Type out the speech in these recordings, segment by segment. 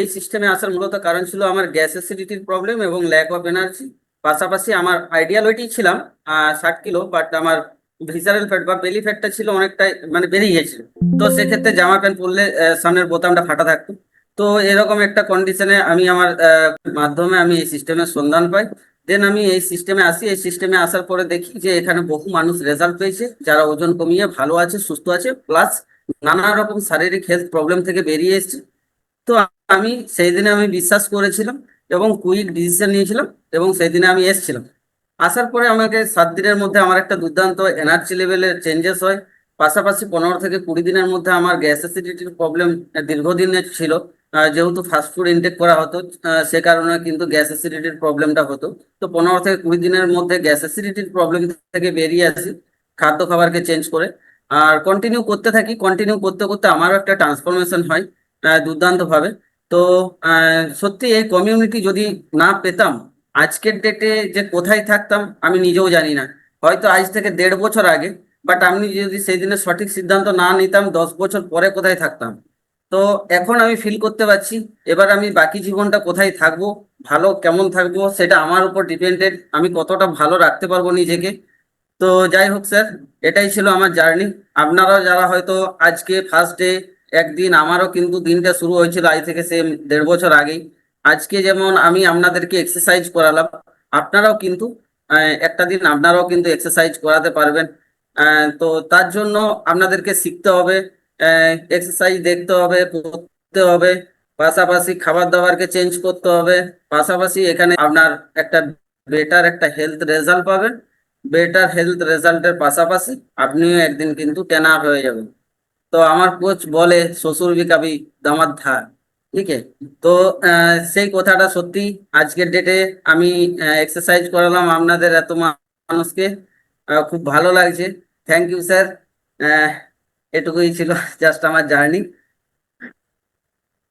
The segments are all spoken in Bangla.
এই সিস্টেমে আসার মূলত কারণ ছিল আমার গ্যাস অ্যাসিডিটির প্রবলেম এবং ল্যাক অফ এনার্জি পাশাপাশি আমার আইডিয়াল ওয়েটই ছিলাম ষাট কিলো বাট আমার ভিসারাল ফ্যাট বা বেলি ফ্যাটটা ছিল অনেকটাই মানে বেরিয়ে গিয়েছিল। তো সেক্ষেত্রে জামা প্যান্ট পরলে সামনের বোতামটা ফাটা থাকতো। তো এরকম একটা কন্ডিশনে আমি আমার মাধ্যমে আমি এই সিস্টেমের সন্ধান পাই। দেন আমি এই সিস্টেমে আসি। এই সিস্টেমে আসার পরে দেখি যে এখানে বহু মানুষ রেজাল্ট পেয়েছে। যারা ওজন কমিয়ে ভালো আছে, সুস্থ আছে প্লাস নানা রকম শারীরিক হেলথ প্রবলেম থেকে বেরিয়ে এসেছে। তো আমি সেই দিনে আমি বিশ্বাস করেছিলাম এবং কুইক ডিসিশন নিয়েছিলাম এবং সেই দিনে আমি এসেছিলাম। আসার পরে আমাকে সাত দিনের মধ্যে আমার একটা দুর্দান্ত এনার্জি লেভেলের চেঞ্জেস হয়। পাশাপাশি পনেরো থেকে কুড়ি দিনের মধ্যে আমার গ্যাস অ্যাসিডিটির প্রবলেম দীর্ঘদিনের ছিল। যেহেতু ফাস্ট ফুড ইনটেক করা হতো সে কারণে কিন্তু গ্যাস অ্যাসিডিটির প্রবলেমটা হতো। তো পনেরো থেকে কুড়ি দিনের মধ্যে গ্যাস অ্যাসিডিটির প্রবলেম থেকে বেরিয়ে আসি খাদ্য খাবারকে চেঞ্জ করে। আর কন্টিনিউ করতে থাকি কন্টিনিউ করতে করতে আমারও একটা ট্রান্সফরমেশন হয়। দুর্দান্ত ভাবে তো সত্যি এই কমিউনিটি যদি না পেতাম, আজকের ডেটে যে কোথায় থাকতাম আমি নিজেও জানি না। হয়তো আজ থেকে দেড় বছর আগে বাট আমি যদি সেই দিনে সঠিক সিদ্ধান্ত না নিতাম, দশ বছর পরে কোথায় থাকতাম? তো, এখন আমি ফিল করতে পারছি, এবার আমি বাকি জীবনটা কোথায় থাকব, ভালো কেমন থাকব, সেটা আমার উপর ডিপেন্ডেড আমি কতটা ভালো রাখতে পারব নিজেকে। তো, যাই হোক স্যার এটাই ছিল আমার জার্নি আপনারাও যারা হয়তো আজকে ফার্স্ট ডে একদিন আমারও কিন্তু দিনটা শুরু হয়েছিল আজ থেকে সে দেড় বছর আগেই। আজকে যেমন আমি আপনাদেরকে এক্সারসাইজ করালাম, আপনারাও কিন্তু একটা দিন আপনারাও কিন্তু এক্সারসাইজ করাতে পারবেন। তো তার জন্য আপনাদেরকে শিখতে হবে এক্সারসাইজ দেখতে হবে করতে হবে, পাশাপাশি খাবার দাবারকে চেঞ্জ করতে হবে, পাশাপাশি এখানে আপনার একটা বেটার একটা হেলথ রেজাল্ট পাবেন। বেটার হেলথ রেজাল্টের পাশাপাশি আপনিও একদিন কিন্তু ট্রেনার হয়ে যাবেন। তো আমার কোচ বলে শ্বশুর বি কাবি দামাদ ধার ঠিক আছে? তো সেই কথাটা সত্যি আজকের ডেটে আমি এক্সারসাইজ করালাম আপনাদের এত মানুষকে। খুব ভালো লাগছে। থ্যাংক ইউ স্যার এটুকুই ছিল জাস্ট আমার journey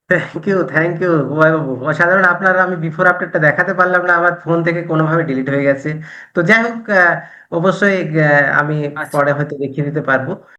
thank you thank you বাবু অসাধারণ আপনার আমি বিফোর আপডেটটা দেখাতে পারলাম না আমার ফোন থেকে কোনোভাবে ডিলিট হয়ে গেছে। তো যাই হোক অবশ্যই আমি আচ্ছা। পরে হয়তো দেখিয়ে দিতে পারব।